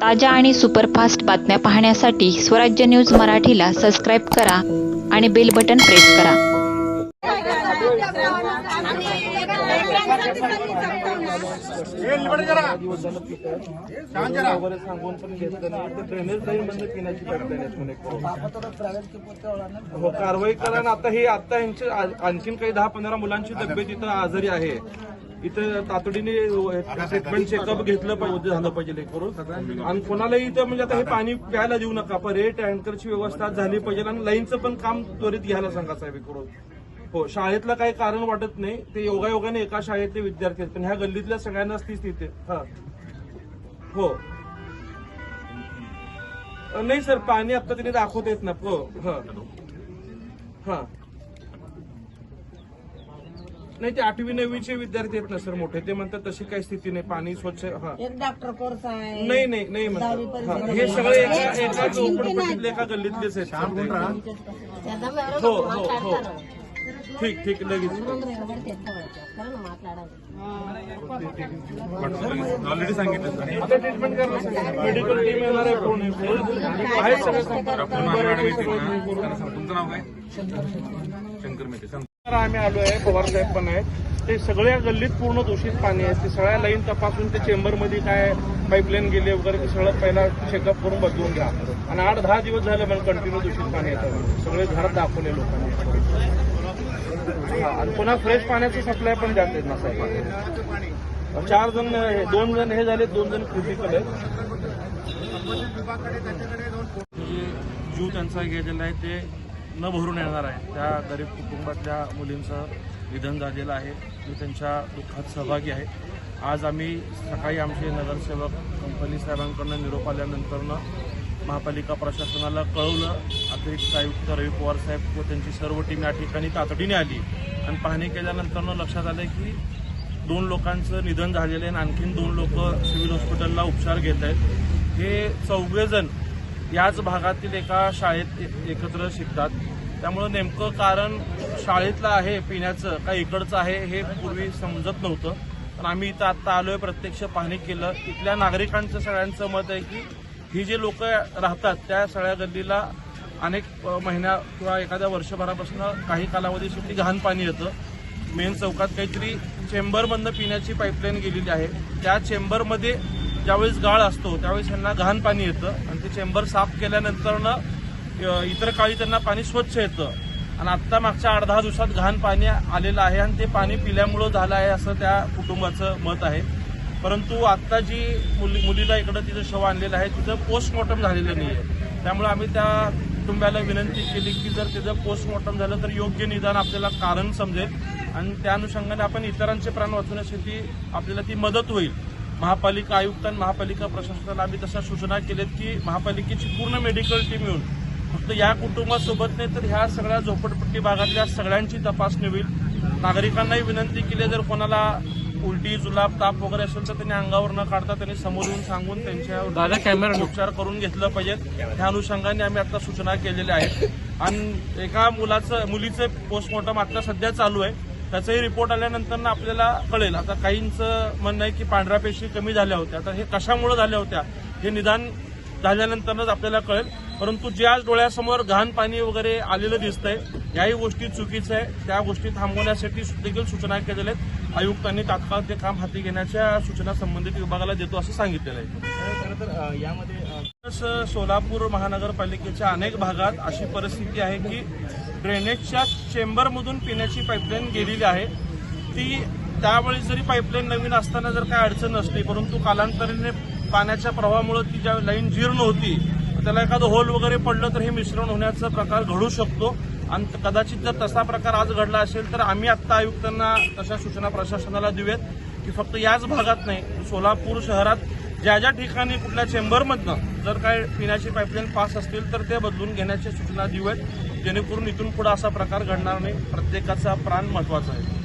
ताज्या आणि सुपरफास्ट बातम्या पाहण्यासाठी स्वराज्य न्यूज मराठीला सबस्क्राईब करा आणि बेल बटन प्रेस करा. हो, कारवाई करा आता हे आता यांची आणखीन काही दहा पंधरा मुलांची तब्येत इथं आजारी आहे. इथं तातडीने ट्रीटमेंट चेकअप घेतलं पाहिजे झालं पाहिजे हे करून आणि कोणालाही इथं म्हणजे आता हे पाणी प्यायला देऊ नका पर हे टँकरची व्यवस्था झाली पाहिजे आणि लाईनचं पण काम त्वरित घ्यायला सांगा साहेब करून हो शाळेतलं काही कारण वाटत नाही ते योगायोगाने एका शाळेतले विद्यार्थी आहेत पण ह्या गल्लीतल्या सगळ्यांनाच ती स्थिती आहे. हा. हो नाही सर पाणी आता तिने दाखवत येत ना हो हा. हा. नाही ते आठवी नववीचे विद्यार्थी आहेत ना सर मोठे. ते म्हणतात तशी काही स्थिती नाही. पाणी स्वच्छ हा. एक डॉक्टर कोर्स आहे. नाही नाही नाही म्हणतात. हा, हे सगळे एका एका झोपडपट्टीतले एका गल्लीतलेच आहेत. हो हो हो. ठीक ठीक लगेच. ऑलरेडी सांगितलं आता ट्रीटमेंट करायला मेडिकल टीम येणार आहे कोण आहे आहेत सगळे संपर्क तुमचं नाव काय? शंकर मेटे. सांग आम्ही आलो आहे पवार साहेब पण आहेत. ते सगळ्या गल्लीत पूर्ण दूषित पाणी आहे. ते सगळ्या लाईन तपासून ते चेंबरमध्ये काय पाईपलाईन गेली वगैरे ते सगळं पहिला चेकअप करून बदलून घ्या. आणि आठ दहा दिवस झाले पण कंटिन्यू दूषित पाणी येतं. सगळे घरात दाखवले लोकांनी. आणि पुन्हा फ्रेश पाण्याचं सप्लाय पण जात आहेत ना साहेब. चार जण हे- दोन जण हे झाले दोन जण क्रिटिकल आहेत जे जीव त्यांचा गेलेला आहे ते न भरून येणार आहे. त्या गरीब कुटुंबातल्या मुलींचं निधन झालेलं आहे. मी त्यांच्या दुःखात सहभागी आहे. आज आम्ही सकाळी आमचे नगरसेवक कंपनी साहेबांकडनं निरोप आल्यानंतरनं महापालिका प्रशासनाला कळवलं. अतिरिक्त आयुक्त रवी पवार साहेब व त्यांची सर्व टीम या ठिकाणी तातडीने आली. आणि पाहणी केल्यानंतरनं लक्षात आलं की दोन लोकांचं निधन झालेलं आहे आणि आणखीन दोन लोक सिव्हिल हॉस्पिटलला उपचार घेत आहेत. हे चौघेजण याच भागातील एका शाळेत एकत्र शिकतात. त्यामुळं नेमकं कारण शाळेतलं आहे पिण्याचं का इकडचं आहे हे पूर्वी समजत नव्हतं. पण आम्ही इथं आत्ता आलोय प्रत्यक्ष पाहणी केलं. इथल्या नागरिकांचं सगळ्यांचं मत आहे की ही जे लोक राहतात त्या सगळ्या गल्लीला अनेक महिन्या किंवा एखाद्या वर्षभरापासून काही कालावधीसाठी घाण पाणी येतं. मेन चौकात काहीतरी चेंबरमधनं पिण्याची पाईपलाईन गेलेली आहे. त्या चेंबरमध्ये ज्यावेळेस गाळ असतो त्यावेळेस त्यांना घाण पाणी येतं. आणि ते चेंबर साफ केल्यानंतरनं इतर काळी त्यांना पाणी स्वच्छ येतं. आणि आत्ता मागच्या आठ दहा दिवसात घाण पाणी आलेलं आहे आणि ते पाणी पिल्यामुळं झालं आहे असं त्या कुटुंबाचं मत आहे. परंतु आत्ता जी मुली मुलीला इकडं तिथं शव आणलेलं आहे तिथं पोस्टमॉर्टम झालेलं नाही आहे. त्यामुळे आम्ही त्या कुटुंबाला विनंती केली की जर तिथं पोस्टमॉर्टम झालं तर योग्य निदान आपल्याला कारण समजेल. आणि त्या अनुषंगाने आपण इतरांचे प्राण वाचवण्यासाठी आपल्याला ती मदत होईल. महापालिका आयुक्त आणि महापालिका प्रशासनाला आम्ही तशा सूचना केल्यात की महापालिकेची पूर्ण मेडिकल टीम येऊन फक्त या कुटुंबासोबत नाही तर ह्या सगळ्या झोपडपट्टी भागातल्या सगळ्यांची तपासणी होईल. नागरिकांनाही विनंती केली जर कोणाला उलटी जुलाब ताप वगैरे असेल तर त्यांनी अंगावर न काढता त्यांनी समोर येऊन सांगून त्यांच्या कॅमेरा उपचार करून घेतलं पाहिजेत त्या अनुषंगाने आम्ही आता सूचना केलेल्या आहेत. आणि एका मुलाचं मुलीचं पोस्टमॉर्टम आता सध्या चालू आहे. त्याचाही रिपोर्ट आल्यानंतर ना आपल्याला कळेल. आता काहींचं म्हणणं आहे की पांढऱ्या पेशी कमी झाल्या होत्या. तर हे कशामुळे झाल्या होत्या हे निदान झाल्यानंतरच आपल्याला कळेल. परंतु जे आज डोळ्यासमोर घाण पाणी वगैरे आलेलं दिसतंय याही गोष्टी चुकीचं आहे. त्या गोष्टी थांबवण्यासाठी देखील सूचना केलेल्या आहेत. आयुक्तांनी तात्काळ ते काम हाती घेण्याच्या सूचना संबंधित विभागाला देतो असं सांगितलेलं आहे. यामध्ये सोलापूर महानगरपालिकेच्या अनेक भागात अशी परिस्थिती आहे की ड्रेनेजच्या चेंबरमधून पिण्याची पाईपलाईन गेलेली आहे. ती त्यावेळी जरी पाईपलाईन नवीन असताना जर काही अडचण नसली परंतु कालांतराने पाण्याच्या प्रवाहामुळे ती ज्या लाईन जीर्ण होती त्याला एखादं होल वगैरे पडलं तर हे मिश्रण होण्याचा प्रकार घडू शकतो. आणि कदाचित जर तसा प्रकार आज घडला असेल तर आम्ही आत्ता आयुक्तांना तशा सूचना प्रशासनाला देऊयात की फक्त याच भागात नाही सोलापूर शहरात ज्या ज्या ठिकाणी कुठल्या चेंबरमधनं जर काय पिण्याची पाईपलाईन पास असतील तर ते बदलून घेण्याच्या सूचना देऊयात जेणेकरून इथून पुढे असा प्रकार घडणार नाही. प्रत्येकाचा प्राण महत्त्वाचा आहे.